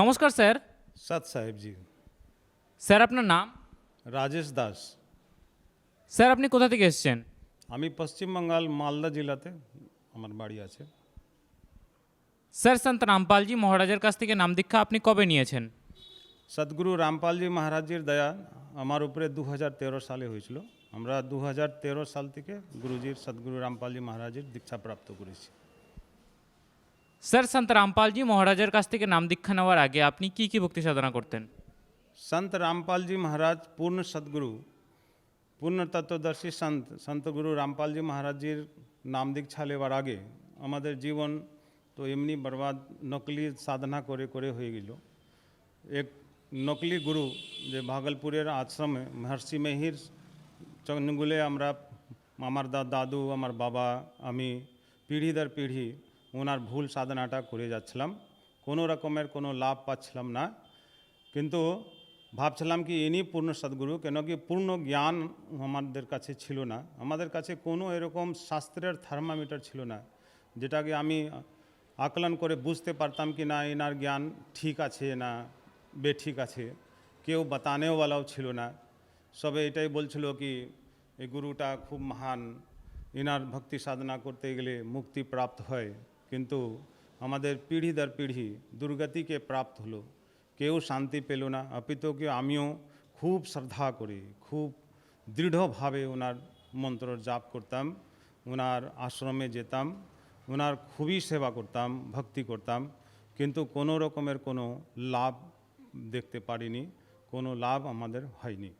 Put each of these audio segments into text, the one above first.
নমস্কার স্যার। সৎ সাহেব জি স্যার আপনার নাম? রাজেশ দাস। স্যার আপনি কোথা থেকে এসেছেন? আমি পশ্চিমবঙ্গাল মালদা জেলাতে আমার বাড়ি আছে। স্যার সন্ত রামপালজি মহারাজের কাছ থেকে নাম দীক্ষা আপনি কবে নিয়েছেন? সদ্গুরু রামপালজি মহারাজজির দয়া আমার উপরে দু হাজার তেরো সালে হয়েছিল। আমরা দু হাজার তেরো সাল থেকে গুরুজির সদ্গুরু রামপালজি মহারাজের দীক্ষা প্রাপ্ত করেছি। স্যার সন্ত রামপালজি মহারাজের কাছ থেকে নাম দীক্ষা নেওয়ার আগে আপনি কি কি ভক্তি সাধনা করতেন संत रामपाल जी महाराज पूर्ण सदगुरु পূর্ণ তত্ত্বদর্শী সন্ত সন্ত গুরু রামপালজি মহারাজজির নাম দীক্ষা লেবার আগে আমাদের জীবন তো এমনি বরবাদ নকলি সাধনা করে করে হয়ে গেল এক নকলি গুরু যে ভাগলপুরের আশ্রমে মহর্ষি মেহির চন্নগুলে আমরা আমার দা- দাদু আমার বাবা আমি পিঢ়ি দর পিঢ়ি ওনার ভুল সাধনাটা করে যাচ্ছিলাম। কোনো রকমের কোনো লাভ পাচ্ছিলাম না। কিন্তু ভাবছিলাম কি ইনি পূর্ণ সদ্গুরু, কেন কি পূর্ণ জ্ঞান আমাদের কাছে ছিল না। আমাদের কাছে কোনো এরকম শাস্ত্রের থার্মামিটার ছিল না, যেটাকে আমি আকলন করে বুঝতে পারতাম কি না এনার জ্ঞান ঠিক আছে না বেঠিক আছে, কেউ বাতানেওয়ালাও ছিল না। সবে এটাই বলছিল কি, এই গুরুটা খুব মহান এনার ভক্তি সাধনা করতে গেলে মুক্তি প্রাপ্ত হয়। কিন্তু আমাদের পিঢ়ি দর পিঢ়ি দুর্গতিকে প্রাপ্ত হলো। কেউ শান্তি পেল না, অপিতু কি আমিও খুব শ্রদ্ধা করি, খুব দৃঢ়ভাবে ওনার মন্ত্র জাপ করতাম, ওনার আশ্রমে যেতাম, ওনার খুবই সেবা করতাম, ভক্তি করতাম, কিন্তু কোনো রকমের কোনো লাভ দেখতে পারিনি, কোনো লাভ আমাদের হয়নি।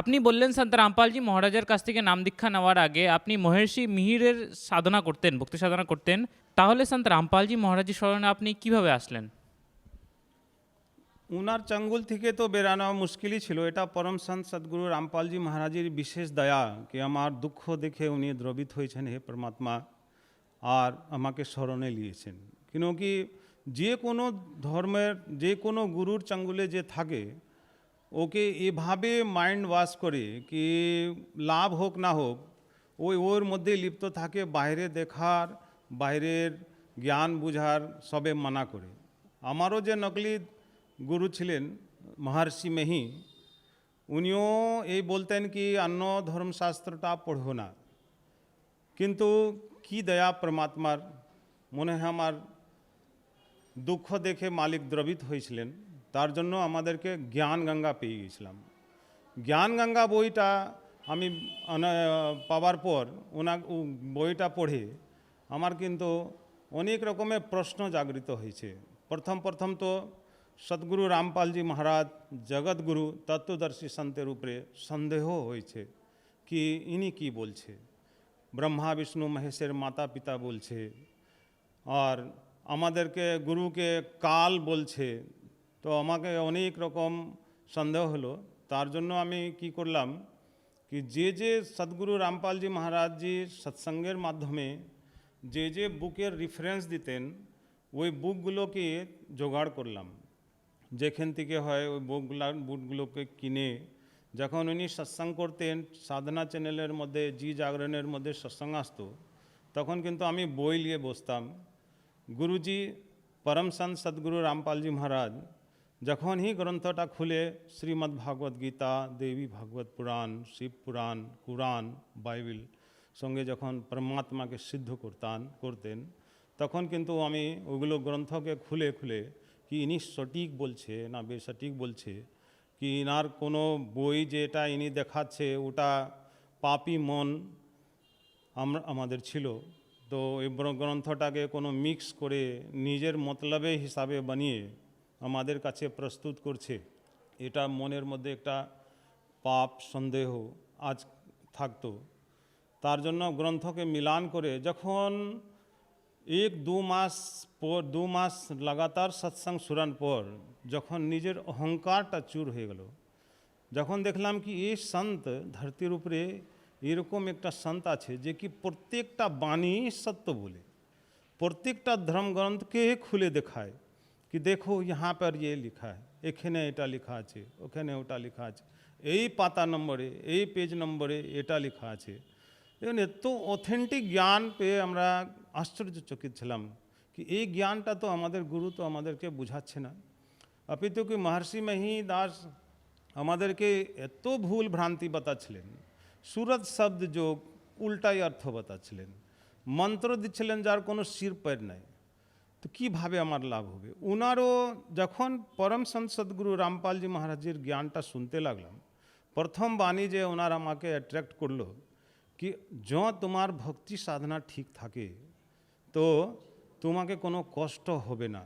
আপনি বললেন সন্ত রামপালজি মহারাজের কাছ থেকে নাম দীক্ষা নেওয়ার আগে আপনি মহর্ষি মিহিরের সাধনা করতেন, ভক্তি সাধনা করতেন। তাহলে সন্ত রামপালজি মহারাজের স্মরণে আপনি কীভাবে আসলেন? উনার চাঙ্গুল থেকে তো বেরানো মুশকিলই ছিল। এটা পরম সন্ত সদ্গুরু রামপালজি মহারাজের বিশেষ দয়া কি আমার দুঃখ দেখে উনি দ্রবিত হয়েছেন হে পরমাত্মা, আর আমাকে স্মরণে নিয়েছেন। কেন কি যে কোনো ধর্মের, যে কোনো গুরুর চাঙ্গুলে যে থাকে ওকে এভাবে মাইন্ড ওয়াশ করে কি লাভ হোক না হোক, ওই ওর মধ্যে লিপ্ত থাকে, বাইরে দেখার, বাইরের জ্ঞান বুঝার সবে মানা করে। আমারও যে নকলি গুরু ছিলেন মহর্ষি মেহি, উনিও এই বলতেন কি, অন্য ধর্মশাস্ত্রটা পড়ো না। কিন্তু কি দয়া পরমাত্মার, মনে হয় আমার দুঃখ দেখে মালিক দ্রবিত হয়েছিলেন। তার জন্য আমাদেরকে জ্ঞান গঙ্গা পেয়ে গেছিলাম। জ্ঞান গঙ্গা বইটা আমি পাওয়ার পর ওনা বইটা পড়ে আমার কিন্তু অনেক রকমের প্রশ্ন জাগরিত হয়েছে। প্রথম প্রথম তো সদ্গুরু রামপালজি মহারাজ, জগৎগুরু তত্ত্বদর্শী সন্তের উপরে সন্দেহ হয়েছে কি ইনি কি বলছে? ব্রহ্মা, বিষ্ণু, মহেশের মাতা পিতা বলছে। আর আমাদেরকে গুরুকে কাল বলছে। তো আমাকে অনেক রকম সন্দেহ হলো। তার জন্য আমি কি করলাম কি যে যে সদ্গুরু রামপালজি মহারাজজি সৎসঙ্গের মাধ্যমে যে যে বুকের রেফারেন্স দিতেন, ওই বুকগুলোকে জোগাড় করলাম। যেখান থেকে হয় ওই বুকগুলা, বুকগুলোকে কিনে যখন উনি সৎসঙ্গ করতেন, সাধনা চ্যানেলের মধ্যে, জি জাগরণের মধ্যে সৎসঙ্গ আসতো, তখন কিন্তু আমি বই নিয়ে বসতাম। গুরুজি পরম সন্ত সদ্গুরু রামপালজি মহারাজ যখন হি গ্রন্থটা খুলে শ্রীমদ্ ভাগবত গীতা, দেবী ভাগবত পুরাণ, শিব পুরাণ, কুরআন, বাইবেল সঙ্গে যখন পরমাত্মাকে সিদ্ধ করতান, করতেন, তখন কিন্তু আমি ওগুলো গ্রন্থকে খুলে খুলে কি ইনি সঠিক বলছে না বেসঠিক বলছে, কি ইনার কোনো বই যেটা ইনি দেখাচ্ছে ওটা পাপি মন আমরা, আমাদের ছিল। তো এই গ্রন্থটাকে কোনো মিক্স করে নিজের মতলবে হিসাবে বানিয়ে আমাদের কাছে প্রস্তুত করছে। এটা মনের মধ্যে একটা পাপ, সন্দেহ আজ থাকতো। তার জন্য গ্রন্থকে মিলান করে যখন এক দু মাস পর, দু মাস লাগাতার সৎসঙ্গ শুরান পর যখন নিজের অহংকারটা চুর হয়ে গেল, যখন দেখলাম কি এই সন্ত ধরতির উপরে এরকম একটা সন্ত আছে যে কি প্রত্যেকটা বাণী সত্য বলে, প্রত্যেকটা ধর্মগ্রন্থকে খুলে দেখায়। কি দেখো यहाँ पर ये লিখা है এখানে এটা লেখা আছে ওখানে ওটা লেখা আছে এই পাতা নম্বরে এই পেজ নম্বরে এটা লেখা আছে দেখুন এত অথেন্টিক জ্ঞান পেয়ে আমরা আশ্চর্যচকিত ছিলাম কি এই জ্ঞানটা তো আমাদের গুরু তো আমাদেরকে বুঝাচ্ছে না অপিতু কি মহর্ষি মহি দাস আমাদেরকে এত ভুল ভ্রান্তি বাতাচ্ছিলেন সুরত শব্দ যোগ উল্টাই অর্থ বাতাচ্ছিলেন মন্ত্র দিচ্ছিলেন যার কোনো শির পের নাই তো কীভাবে আমার লাভ হবে? উনারও যখন পরম সন্ত সদ্গুরু রামপালজি মহারাজের জ্ঞানটা শুনতে লাগলাম, প্রথম বাণী যে ওনার আমাকে অ্যাট্রাক্ট করল, কি য তোমার ভক্তি সাধনা ঠিক থাকে, তো তোমাকে কোনো কষ্ট হবে না।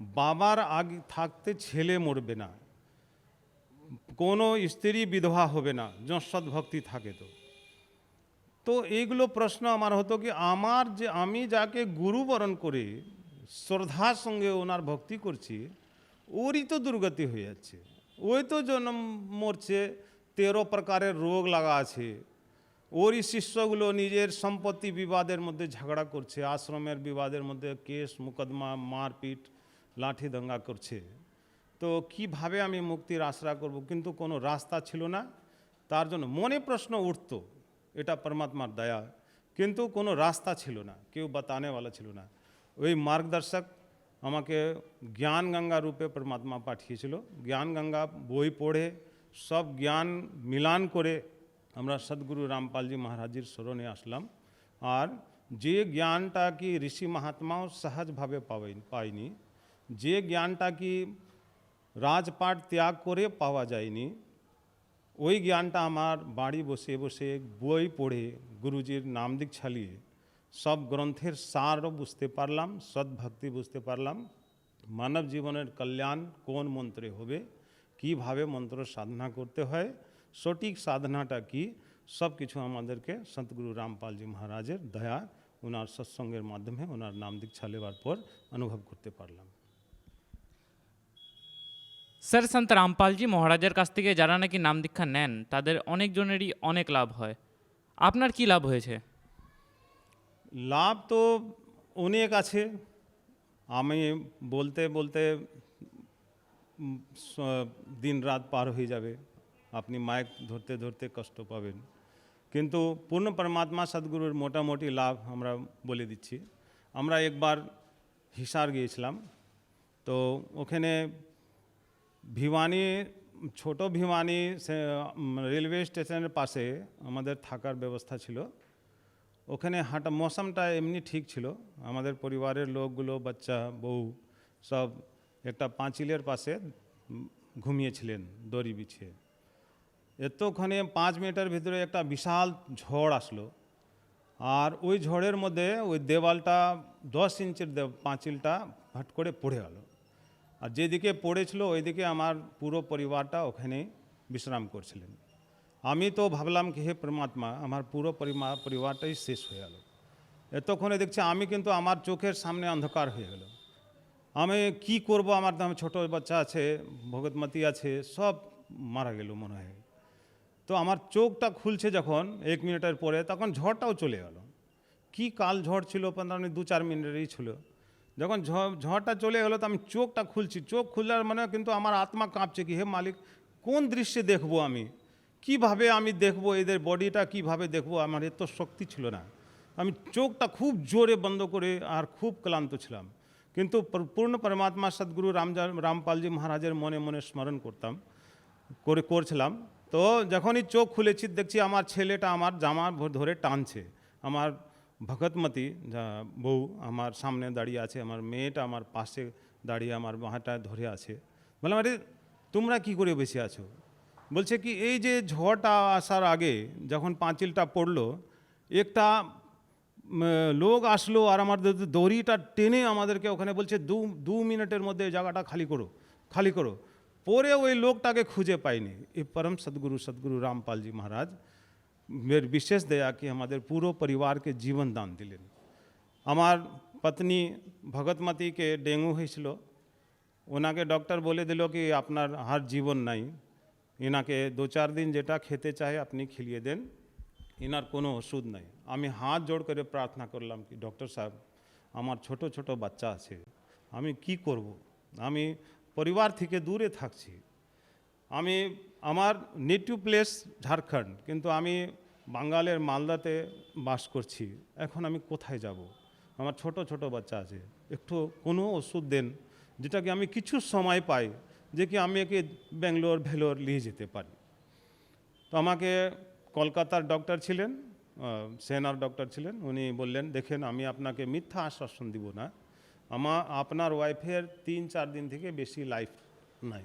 বাবার আগে থাকতে ছেলে মরবে না। কোনো স্ত্রী বিধবা হবে না, যঁ সদ্ভক্তি থাকে তো। তো এইগুলো প্রশ্ন আমার হতো কি, আমার যে আমি যাকে গুরু বরণ করে শ্রদ্ধার সঙ্গে ওনার ভক্তি করছি, ওরই তো দুর্গতি হয়ে যাচ্ছে ওই তো জন্ম মরছে, তেরো প্রকারের রোগ লাগা আছে। ওরই শিষ্যগুলো নিজের সম্পত্তি বিবাদের মধ্যে ঝগড়া করছে, আশ্রমের বিবাদের মধ্যে কেস মুকদমা মারপিট, লাঠি দঙ্গা করছে। তো কীভাবে আমি মুক্তির আশরা করব? কিন্তু কোনো রাস্তা ছিল না। তার জন্য মনে প্রশ্ন উঠতো, এটা পরমাত্মার দয়া। কিন্তু কোনো রাস্তা ছিল না, কেউ বাতানেওয়ালা ছিল না। ওই মার্গদর্শক আমাকে জ্ঞান গঙ্গা রূপে পরমাত্মা পাঠিয়েছিল। জ্ঞান গঙ্গা বই পড়ে, সব জ্ঞান মিলান করে আমরা সদ্গুরু রামপালজি মহারাজের স্মরণে আসলাম। আর যে জ্ঞানটা কি ঋষি মহাত্মাও সহজভাবে পাবে পায়নি, যে জ্ঞানটা কি রাজপাট ত্যাগ করে পাওয়া যায়নি, ওই জ্ঞানটা আমার বাড়ি বসে বসে বই পড়ে, গুরুজির নাম দীক্ষা নিয়ে সব গ্রন্থের সারও বুঝতে পারলাম, সদ্ভক্তি বুঝতে পারলাম। মানব জীবনের কল্যাণ কোন মন্ত্রে হবে? কীভাবে মন্ত্র সাধনা করতে হয়? সঠিক সাধনাটা কি? সব কিছু আমাদেরকে সন্তগুরু রামপালজি মহারাজের দয়া ওনার সৎসঙ্গের মাধ্যমে ওনার নাম দীক্ষা নেওয়ার পর অনুভব করতে পারলাম। স্যার, সন্ত রামপালজি মহারাজের কাছ থেকে যারা নাকি নাম দীক্ষা নেন, তাদের অনেকজনেরই অনেক লাভ হয়। আপনার কি লাভ হয়েছে? লাভ তো অনেক আছে। আমি বলতে বলতে দিন রাত পার হয়ে যাবে। আপনি মাইক ধরতে ধরতে কষ্ট পাবেন। কিন্তু পূর্ণ পরমাত্মা সদ্গুরুর মোটামুটি লাভ আমরা বলে দিচ্ছি। আমরা একবার হিসার গিয়েছিলাম। তো ওখানে ভিওয়ানি ছোট ভিওয়ানি সে রেলওয়ে স্টেশনের পাশে আমাদের থাকার ব্যবস্থা ছিল। ওখানে হাঁটা, মৌসুমটা এমনি ঠিক ছিল। আমাদের পরিবারের লোকগুলো, বাচ্চা, বউ সব একটা পাঁচিলের পাশে ঘুমিয়েছিলেন দড়ি বিছিয়ে। এতক্ষণে পাঁচ মিনিটের ভিতরে একটা বিশাল ঝড় আসলো। আর ওই ঝড়ের মধ্যে ওই দেওয়ালটা, দশ ইঞ্চের পাঁচিলটা হট করে পড়ে গেল। আর যেদিকে পড়েছিল, ওইদিকে আমার পুরো পরিবারটা ওখানে বিশ্রাম করছিলেন। আমি তো ভাবলাম কি, হে পরমাত্মা, আমার পুরো পরিবারটাই শেষ হয়ে গেল। এতক্ষণে দেখছি আমি কিন্তু আমার চোখের সামনে অন্ধকার হয়ে গেল। আমি কি করব, আমার তো ছোটো বাচ্চা আছে ভগতমতী আছে, সব মারা গেল মনে হয়। তো আমার চোখটা খুলছে যখন, এক মিনিটের পরে, তখন ঝড়টাও চলে গেল। কি কাল ঝড় ছিল, পনেরো মিনিট দু চার মিনিটেরই ছিল। যখন ঝড় ঝড়টা চলে গেলো, তো আমি চোখটা খুলছি। চোখ খুললার মানে কিন্তু আমার আত্মা কাঁপছে কি, হে মালিক, কোন দৃশ্যে দেখব আমি? কীভাবে আমি দেখব, এদের বডিটা কীভাবে দেখব, আমার এত শক্তি ছিল না। আমি চোখটা খুব জোরে বন্ধ করে আর খুব ক্লান্ত ছিলাম। কিন্তু পূর্ণ পরমাত্মা সদ্গুরু রামজা, রামপালজি মহারাজের মনে মনে স্মরণ করতাম, করে, করছিলাম। তো যখনই চোখ খুলেছি, দেখছি আমার ছেলেটা আমার জামা ধরে টানছে। আমার ভগতমতি বউ আমার সামনে দাঁড়িয়ে আছে, আমার মেয়েটা আমার পাশে দাঁড়িয়ে আমার বাহাটা ধরে আছে। বললাম, আরে, তোমরা কি করে বেশি আছো? বলছে কি, এই যে ঝড়টা আসার আগে যখন পাঁচিলটা পড়ল, একটা লোক আসলো আর আমাদের দড়িটা টেনে আমাদেরকে ওখানে বলছে, দু দু মিনিটের মধ্যে জায়গাটা খালি করো খালি করো। পরে ওই লোকটাকে খুঁজে পাইনি। এই পরম সদ্গুরু, সদগুরু রামপালজি মহারাজ, মের বিশেষ দয়া কি আমাদের পুরো পরিবারকে জীবন দান দিলেন। আমার পত্নী ভগতমতীকে ডেঙ্গু হয়েছিল। ওনাকে ডক্টর বলে দিল কি, আপনার আর জীবন নাই। এনাকে দু চার দিন যেটা খেতে চায় আপনি খিলিয়ে দেন এনার কোনো ওষুধ নাই। আমি হাত জোড় করে প্রার্থনা করলাম কি, ডক্টর সাহেব, আমার ছোট ছোট বাচ্চা আছে, আমি কি করব? আমি পরিবার থেকে দূরে থাকছি। আমি, আমার নেটিভ প্লেস ঝাড়খণ্ড, কিন্তু আমি বাঙ্গালের মালদাতে বাস করছি, এখন আমি কোথায় যাব? আমার ছোট ছোট বাচ্চা আছে, একটু কোনো ওষুধ দেন যেটাকে আমি কিছু সময় পাই। যে কি আমি একে ব্যাঙ্গালোর, ভেলোর নিয়ে যেতে পারি। তো আমাকে কলকাতার ডক্টর ছিলেন সেনার ডক্টর ছিলেন। উনি বললেন, দেখেন, আমি আপনাকে মিথ্যা আশ্বাসন দিব না। আমা, আপনার ওয়াইফের তিন চার দিন থেকে বেশি লাইফ নাই।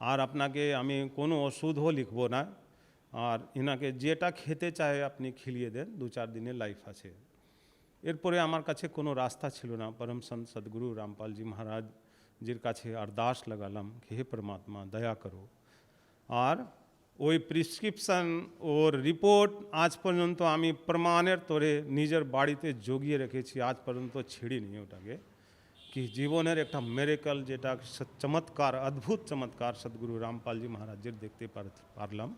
আর আপনাকে আমি কোনো ওষুধও লিখব না। আর এনাকে যেটা খেতে চায় আপনি খিলিয়ে দেন, দু চার দিনের লাইফ আছে। এরপরে আমার কাছে কোনো রাস্তা ছিল না। পরম সন্ত সদগুরু রামপালজি মহারাজজির কাছে আরদাস লাগালাম कि हे परमात्मा दया करो আর ওই প্রিসক্রিপশন ওর রিপোর্ট আজ পর্যন্ত আমি প্রমাণের তোরে নিজের বাড়িতে জগিয়ে রেখেছি আজ পর্যন্ত ছিঁড়িনি ওটাকে কি জীবনের একটা মেরেকল যেটা স- চমৎকার অদ্ভুত চমৎকার সদ্গুরু রামপালজি মহারাজের দেখতে পার- পারলাম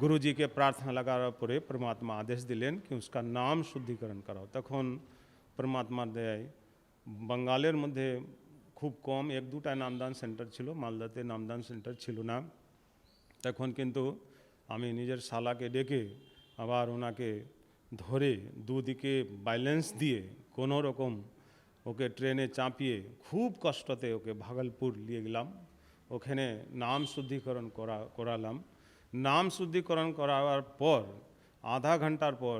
গুরুজিকে প্রার্থনা লাগার পরে পরমাত্মা আদেশ দিলেন কি उसका নাম শুদ্ধিকরণ করাও তখন পরমাত্মার দেয় বাঙ্গালের মধ্যে খুব কম, এক দুটা নামদান সেন্টার ছিল, মালদাতে নামদান সেন্টার ছিল না। তখন কিন্তু আমি নিজের শালাকে ডেকে আবার ওনাকে ধরে দুদিকে ব্যালেন্স দিয়ে কোনো রকম ওকে ট্রেনে চাপিয়ে খুব কষ্টতে ওকে ভাগলপুর নিয়ে গেলাম। ওখানে নাম শুদ্ধিকরণ করা, করালাম। নাম শুদ্ধিকরণ করাবার পর, আধা ঘণ্টার পর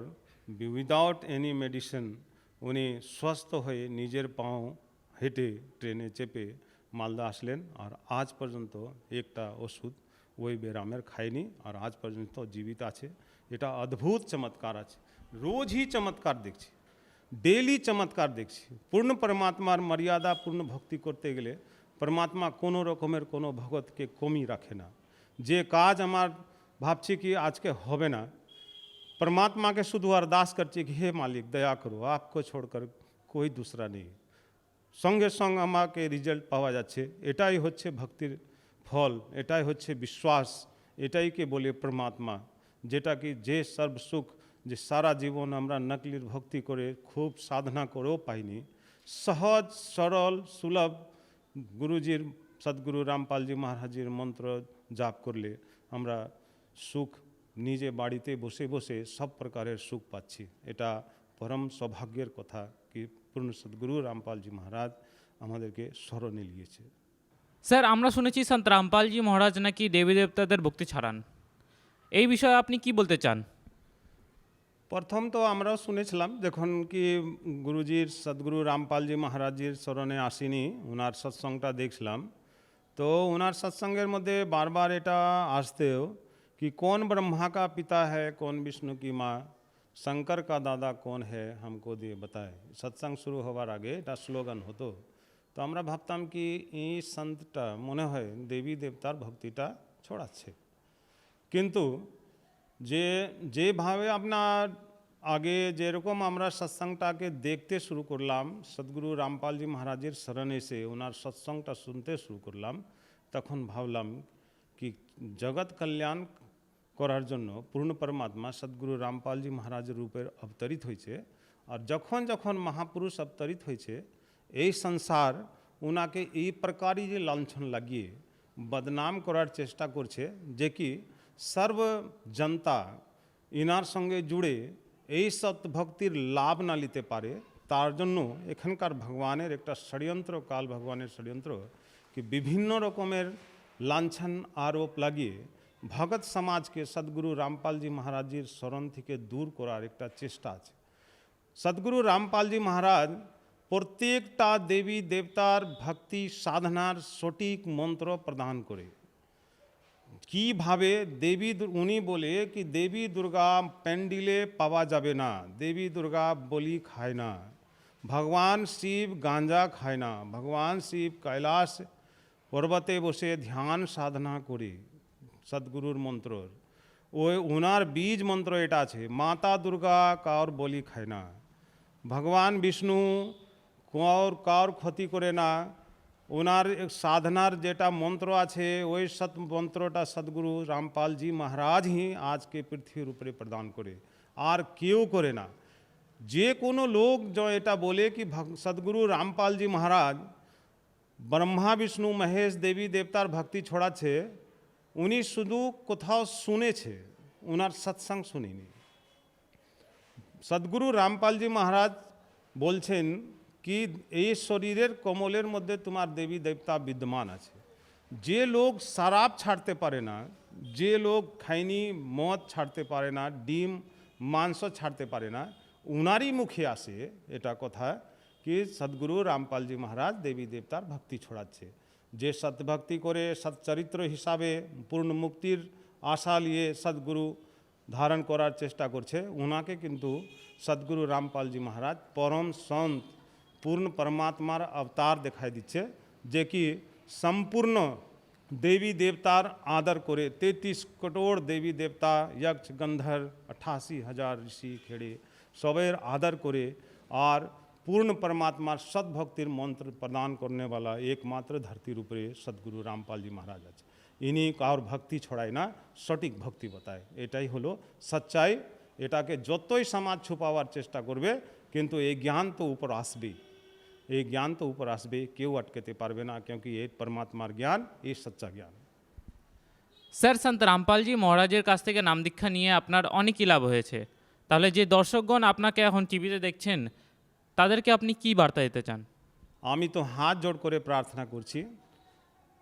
উইদাউট এনি মেডিসিন উনি সুস্থ হয়ে নিজের পাও हेटे ट्रेने चेपे मालदा आसलें और आज पर्त एक ओषुद वही बेराम खाए और आज पर्त जीवित आता अद्भुत चमत्कार आ रोज ही चमत्कार देखी डेली चमत्कार देखी पूर्ण परमात्मार मर्यादा, पूर्ण भक्ति करते गले परमात्मा कोनो को भगत के कमी रखे ना जे काज हमार भावी कि आज के होबे ना परमात्मा के शुद्ध अरदास कर हे मालिक, दया करो, आपको छोड़कर कोई दूसरा नहीं। সঙ্গে সঙ্গে আমাকে রেজাল্ট পাওয়া যাচ্ছে। এটাই হচ্ছে ভক্তির ফল, এটাই হচ্ছে বিশ্বাস এটাইকে বলে পরমাত্মা, যেটা কি যে সর্বসুখ যে সারা জীবন আমরা নকলির ভক্তি করে খুব সাধনা করেও পাইনি। সহজ, সরল, সুলভ গুরুজির, সদ্গুরু রামপালজি মহারাজের মন্ত্র জাপ করলে আমরা সুখ নিজে বাড়িতে বসে বসে সব প্রকারের সুখ পাচ্ছি। এটা পরম সৌভাগ্যের কথা কি পূর্ণ সদ্গুরু রামপালজি মহারাজ আমাদেরকে স্মরণে নিয়েছে স্যার আমরা শুনেছি সন্ত রামপালজি মহারাজ নাকি দেবী দেবতাদের ভক্তি ছাড়ান এই বিষয়ে আপনি কি বলতে চান প্রথম তো আমরাও শুনেছিলাম যখন কি গুরুজির সদ্গুরু রামপালজি মহারাজজির স্মরণে আসিনি ওনার সৎসঙ্গটা দেখছিলাম তো ওনার সৎসঙ্গের মধ্যে বারবার এটা আসতেও कि कौन ब्रह्मा का पिता है कौन विष्णु की माँ শঙ্কর কা দাদা কোন হে हमको দিয়ে बताए সৎসঙ্গ শুরু হওয়ার আগে এটা স্লোগান হতো তো আমরা ভাবতাম কি এই সন্তটা মনে হয় দেবী দেবতার ভক্তিটা ছড়াচ্ছে কিন্তু যে যেভাবে আপনার আগে যেরকম আমরা সৎসঙ্গটাকে দেখতে শুরু করলাম সদ্গুরু রামপালজি মহারাজের শরণে এসে ওনার সৎসঙ্গটা শুনতে শুরু করলাম তখন ভাবলাম কি জগৎ কল্যাণ করার জন্য পূর্ণ পরমাত্মা সদ্গুরু রামপালজি মহারাজের রূপের অবতরিত হয়েছে। আর যখন যখন মহাপুরুষ অবতরিত হয়েছে, এই সংসার ওনাকে এই প্রকারই যে লাঞ্ছন লাগিয়ে বদনাম করার চেষ্টা করছে, যে কি সর্ব জনতা ইনার সঙ্গে জুড়ে এই সৎ ভক্তির লাভ না নিতে পারে, তার জন্য এখানকার ভগবানের একটা ষড়যন্ত্র, কাল ভগবানের ষড়যন্ত্র, কি বিভিন্ন রকমের লাঞ্ছন আরোপ লাগিয়ে ভগত সমাজকে সদ্গুরু রামপালজি মহারাজজির স্মরণ থেকে দূর করার একটা চেষ্টা আছে সদ্গুরু রামপালজি মহারাজ প্রত্যেকটা দেবী দেবতার ভক্তি সাধনার সঠিক মন্ত্র প্রদান করে কীভাবে দেবী দু- উনি বলে কি দেবী দুর্গা প্যান্ডিলে পাওয়া যাবে না দেবী দুর্গা বলি খায় না ভগবান শিব গাঁজা খায় না ভগবান শিব কৈলাস পর্বতে বসে ধ্যান সাধনা করে সদ্গুরুর মন্ত্র। ওই ওনার বীজ মন্ত্র এটা আছে, মাতা দুর্গা কার বলি খায় না। ভগবান বিষ্ণু কার কার ক্ষতি করে না। ওনার সাধনার যেটা মন্ত্র আছে, ওই সৎ মন্ত্রটা সদ্গুরু রামপালজি মহারাজ হি আজকে পৃথিবীর উপরে প্রদান করে। আর কেউ করে না। যে কোনো লোক जो এটা বলে কি সদ্গুরু রামপালজি মহারাজ, ব্রহ্মা, বিষ্ণু, মহেশ, দেবী, দেবতার ভক্তি ছড়াচ্ছে উনি শুধু কোথাও শুনেছে ওনার সৎসঙ্গ শুনিনি। সদ্গুরু রামপালজি মহারাজ বলছেন কি, এই শরীরের কমলের মধ্যে তোমার দেবী দেবতা বিদ্যমান আছে। যে লোক সারাপ ছাড়তে পারে না, যে লোক খাইনি মদ ছাড়তে পারে না, ডিম, মাংস ছাড়তে পারে না, উনারই মুখে আসে এটা কথা কি সদ্গুরু রামপালজি মহারাজ দেবী দেবতার ভক্তি ছড়াচ্ছে। যে সৎভক্তি করে সচ্চরিত্র হিসাবে পূর্ণ মুক্তির আশা নিয়ে সদ্গুরু ধারণ করার চেষ্টা করছে ওনাকে কিন্তু সদ্গুরু রামপালজি মহারাজ পরম সন্ত, পূর্ণ পরমাত্মার অবতার দেখাই দিচ্ছে, যে কি সম্পূর্ণ দেবী দেবতার আদর করে তেত্রিশ কোটোর দেবী দেবতা যক্ষ গন্ধর আঠাশি হাজার ঋষি খেড়ে সবের আদর করে আর পূর্ণ परमात्मा सद्भक्तिर मंत्र प्रदान करने वाला एकमात्र धरती रूपे सदगुरु रामपाल जी महाराज আছে ইনি কারোর ভক্তি ছড়ায় না সঠিক ভক্তি বতায় এটাই হলো সচ্চাই এটাকে যতই সমাজ ছুপাবার চেষ্টা করবে কিন্তু এই জ্ঞান তো উপর আসবেই এই জ্ঞান তো উপর আসবে কেউ আটকাতে পারবে না क्योंकि এই পরমাত্মার জ্ঞান এই সচ্চা জ্ঞান স্যার সন্ত রামপালজি মহারাজের কাছ থেকে নাম দীক্ষা নিয়ে আপনার অনেকই লাভ হয়েছে তাহলে যে দর্শকগণ আপনাকে এখন টিভিতে দেখছেন তাদেরকে আপনি কি বার্তা দিতে চান? আমি তো হাত জোড় করে প্রার্থনা করছি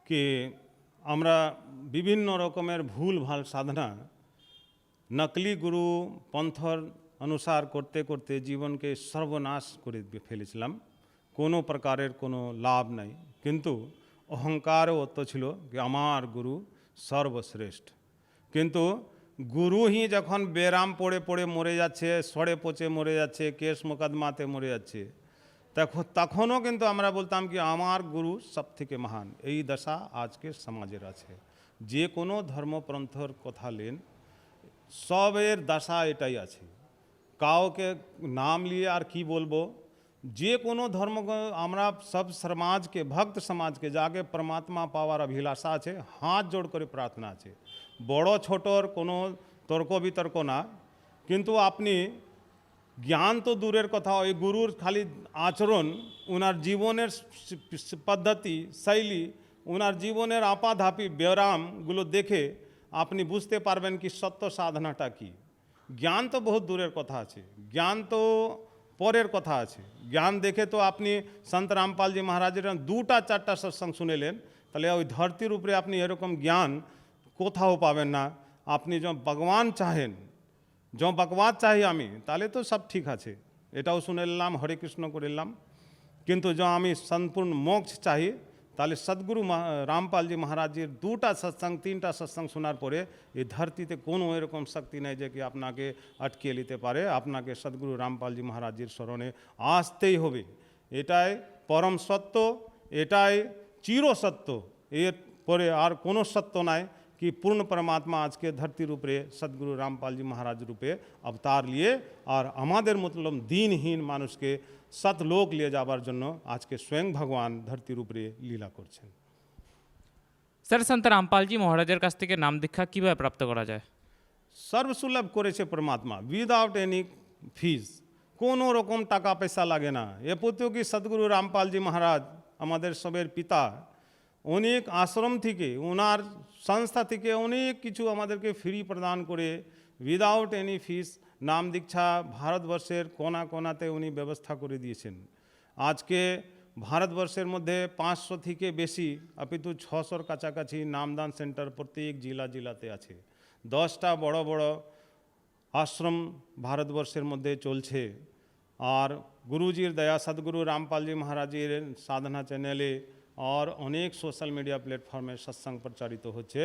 কি আমরা বিভিন্ন রকমের ভুল ভালো সাধনা নকলি গুরু পন্থর অনুসার করতে করতে জীবনকে সর্বনাশ করে ফেলেছিলাম। কোনো প্রকারের কোনো লাভ নাই। কিন্তু অহংকারও অত ছিল যে আমার গুরু সর্বশ্রেষ্ঠ। কিন্তু গুরুই যখন বেরাম পড়ে পড়ে মরে যাচ্ছে সড়ে পচে মরে যাচ্ছে কেস মোকদ্দমাতে মরে যাচ্ছে তখন তখনও কিন্তু আমরা বলতাম কি আমার গুরু সব থেকে মহান। এই দশা আজকে সমাজের আছে। যে কোনো ধর্মপ্রন্থর কথা লেন, সবের দশা এটাই আছে। কাউকে নাম নিয়ে আর কি বলব? যে কোনো ধর্ম আমরা সব সমাজকে, ভক্ত সমাজকে, যাকে পরমাত্মা পাওয়ার অভিলাষা আছে, হাত জোড় করে প্রার্থনা আছে। বড়, ছোটর কোনো তর্ক বিতর্ক না। কিন্তু আপনি জ্ঞান তো দূরের কথা, ওই গুরুর খালি আচরণ ওনার জীবনের পদ্ধতি, শৈলী ওনার জীবনের আপাধাপি, ব্যায়ামগুলো দেখে আপনি বুঝতে পারবেন কি সত্য সাধনাটা কি। জ্ঞান তো বহুত দূরের কথা আছে, জ্ঞান তো পরের কথা আছে। জ্ঞান দেখে তো আপনি সন্ত রামপালজি মহারাজের দুটা, চারটা সৎসঙ্গ শুনেলেন, তাহলে ওই ধরতির উপরে আপনি এরকম জ্ঞান কোথাও পাবেন না। আপনি যখন ভগবান চাহেন, যখন ভগবান চাই আমি, তাহলে তো সব ঠিক আছে। এটাও শুনে নিলাম হরে কৃষ্ণ করে নিলাম কিন্তু যখন আমি সম্পূর্ণ মোক্ষ চাই, তাহলে সদ্গুরু রামপালজি মহারাজের দুটা সৎসঙ্গ তিনটা সৎসঙ্গ শোনার পরে এই ধরতিতে কোনো এরকম শক্তি নেই যে কি আপনাকে আটকে নিতে পারে। আপনাকে সদ্গুরু রামপালজি মহারাজের স্মরণে আসতেই হবে। এটাই পরম সত্য, এটাই চিরসত্য। এর পরে আর কোনো সত্য নাই। कि पूर्ण परमात्मा आज के धरती रूपे सदगुरु रामपाल जी महाराज रूपे अवतार लिए और আমাদের মতলব দিনহীন মানুষকে সতলোক নিয়ে যাবার জন্য আজকে স্বয়ং ভগবান ধরতির উপরে লীলা করছেন স্যার সন্ত রামপালজি মহারাজের কাছ থেকে নাম দীক্ষা কীভাবে প্রাপ্ত করা যায় সর্বসুলভ করেছে পরমাত্মা উইদাউট এনি ফিজ কোনো রকম টাকা পয়সা লাগে না এ প্রতিও কি সদগুরু রামপালজি মহারাজ আমাদের সবের পিতা অনেক আশ্রম থেকে ওনার সংস্থা থেকে অনেক কিছু আমাদেরকে ফ্রি প্রদান করে উইদাউট এনি ফিস নাম দীক্ষা ভারতবর্ষের কোনা কোনাতে উনি ব্যবস্থা করে দিয়েছেন। আজকে ভারতবর্ষের মধ্যে পাঁচশো থেকে বেশি অপিতু ছশোর কাছাকাছি নামদান সেন্টার প্রত্যেক জেলা জেলাতে আছে। দশটা বড় বড় আশ্রম ভারতবর্ষের মধ্যে চলছে। আর গুরুজির দয়া সদগুরু রামপালজি মহারাজের সাধনা চ্যানেলে আর অনেক সোশ্যাল মিডিয়া প্ল্যাটফর্মে সৎসঙ্গ প্রচারিত হচ্ছে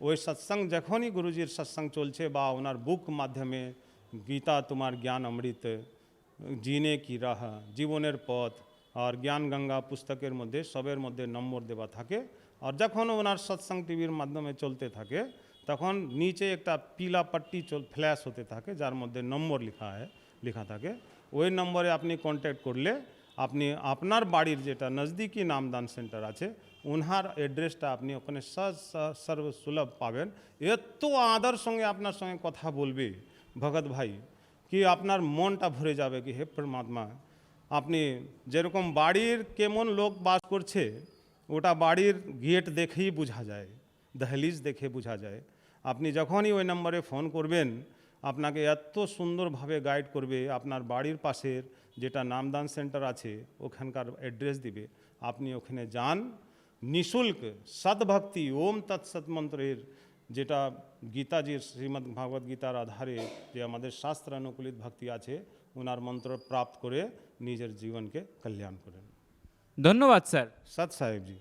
ওই সৎসঙ্গ যখনই গুরুজির সৎসঙ্গ চলছে বা ওনার বুক মাধ্যমে গীতা তোমার জ্ঞান অমৃত জিনে কি রাহ জীবনের পথ আর জ্ঞান গঙ্গা পুস্তকের মধ্যে সবের মধ্যে নম্বর দেওয়া থাকে আর যখন ওনার সৎসঙ্গ টিভির মাধ্যমে চলতে থাকে তখন নিচে একটা পিলা পট্টি চল ফ্ল্যাশ হতে থাকে যার মধ্যে নম্বর লেখা হয় লেখা থাকে ওই নম্বরে আপনি কন্ট্যাক্ট করলে আপনি আপনার বাড়ির যেটা নজদিকি নামদান সেন্টার আছে ওনার অ্যাড্রেসটা আপনি ওখানে সর্বসুলভ পাবেন। এত আদর সঙ্গে আপনার সঙ্গে কথা বলবে। ভগত ভাই, কি আপনার মনটা ভরে যাবে কি হে পরমাত্মা? আপনি যেরকম বাড়ির কেমন লোক বাস করছে, ওটা বাড়ির গেট দেখেই বোঝা যায়, দহলিজ দেখে বোঝা যায়। আপনি যখনই ওই নম্বরে ফোন করবেন, আপনাকে এত সুন্দরভাবে গাইড করবে আপনার বাড়ির পাশের যেটা নামদান সেন্টার আছে ওখানকার অ্যাড্রেস দিবে। আপনি ওখানে যান নিশুল্ক সদ্ভক্তি ওম তৎসৎ মন্ত্রের যেটা গীতাজির শ্রীমদ্ ভাগবত গীতার আধারে যে আমাদের শাস্ত্র অনুকূলিত ভক্তি আছে ওনার মন্ত্র প্রাপ্ত করে নিজের জীবনকে কল্যাণ করেন। ধন্যবাদ স্যার। সৎ সাহেব জি